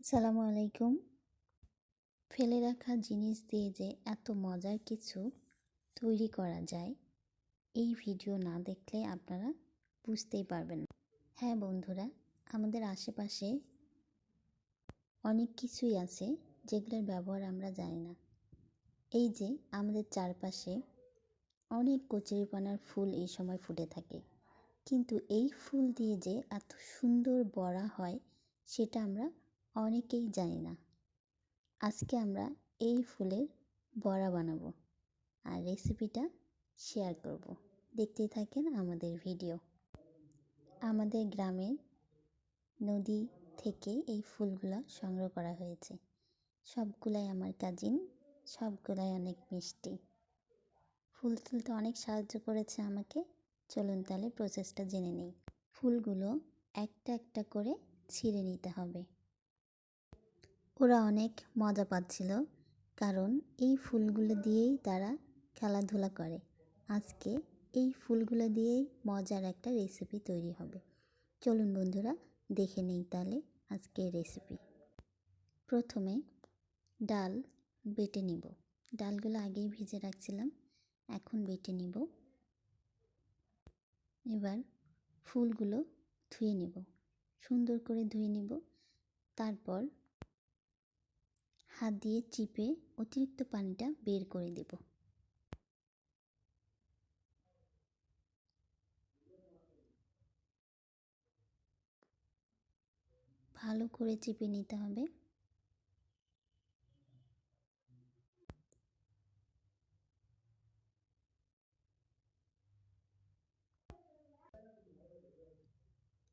আসসালামু আলাইকুম। ফেলে রাখা জিনিস দিয়ে যে এত মজার কিছু তৈরি করা যায়, এই ভিডিও না দেখলে আপনারা বুঝতেই পারবেন হ্যাঁ বন্ধুরা, আমাদের আশেপাশে অনেক কিছুই আছে যেগুলোর ব্যবহার আমরা জানি না। এই যে আমাদের চারপাশে অনেক কচুরিপানার ফুল এই সময় ফুটে থাকে। কিন্তু এই ফুল দিয়ে যে এত সুন্দর বড়া হয়, সেটা আমরা অনেকেই জানি না। আজকে আমরা এই ফুলের বড়া বানাবো আর রেসিপিটা শেয়ার করব। দেখতেই থাকেন আমাদের ভিডিও আমাদের গ্রামের নদী থেকে এই ফুলগুলো সংগ্রহ করা হয়েছে। সবগুলাই আমার কাজিন সবগুলাই অনেক মিষ্টি। ফুল তুলতে অনেক সাহায্য করেছে আমাকে। চলুন তাহলে প্রসেসটা জেনে নিই। ফুলগুলো একটা একটা করে ছিঁড়ে নিতে হবে। ওরা অনেক মজা পাচ্ছিল, কারণ এই ফুলগুলো দিয়েই তারা খেলাধুলা করে। আজকে এই ফুলগুলো দিয়েই মজার একটা রেসিপি তৈরি হবে। চলুন বন্ধুরা, দেখে নেই তাহলে আজকের রেসিপি প্রথমে ডাল বেটে নিব। ডালগুলো আগেই ভিজে রাখছিলাম, এখন বেটে নিব। এবার ফুলগুলো ধুয়ে নিব। সুন্দর করে ধুয়ে নিব। তারপর হাত দিয়ে চিপে অতিরিক্ত পানিটা বের করে দেব। ভালো করে চিপে নিতে হবে।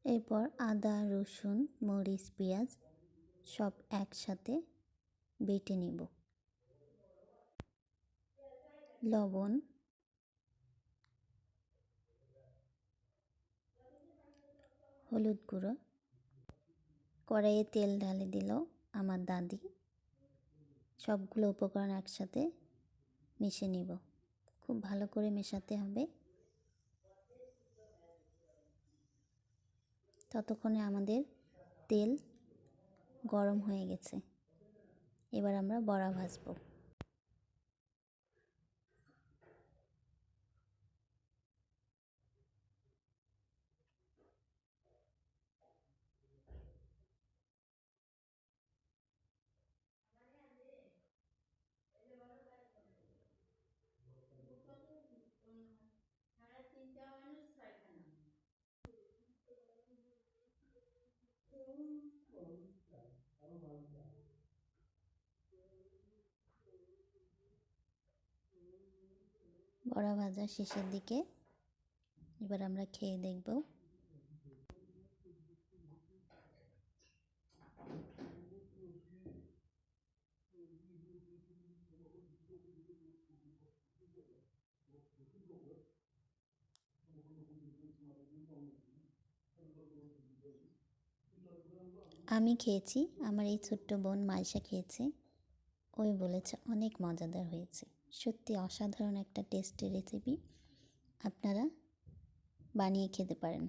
এরপর আদা, রসুন, মরিচ, পেঁয়াজ সব একসাথে বেটে নিব। লবণ। হলুদ গুঁড়ো। কড়াইয়ে তেল ঢালে দিল আমার দাদি। সবগুলো উপকরণ একসাথে মিশে নিব। খুব ভালো করে মেশাতে হবে। ততক্ষণে আমাদের তেল গরম হয়ে গেছে। এবার আমরা বড়া ভাজবো। বড়া ভাজা শেষের দিকে। এবার আমরা খেয়ে দেখব। আমি খেয়েছি, আমার এই ছোট্ট বোন মাইশা খেয়েছে। ওই বলেছে, অনেক মজাদার হয়েছে। সত্যি অসাধারণ একটা টেস্টের রেসিপি আপনারা বানিয়ে খেতে পারেন।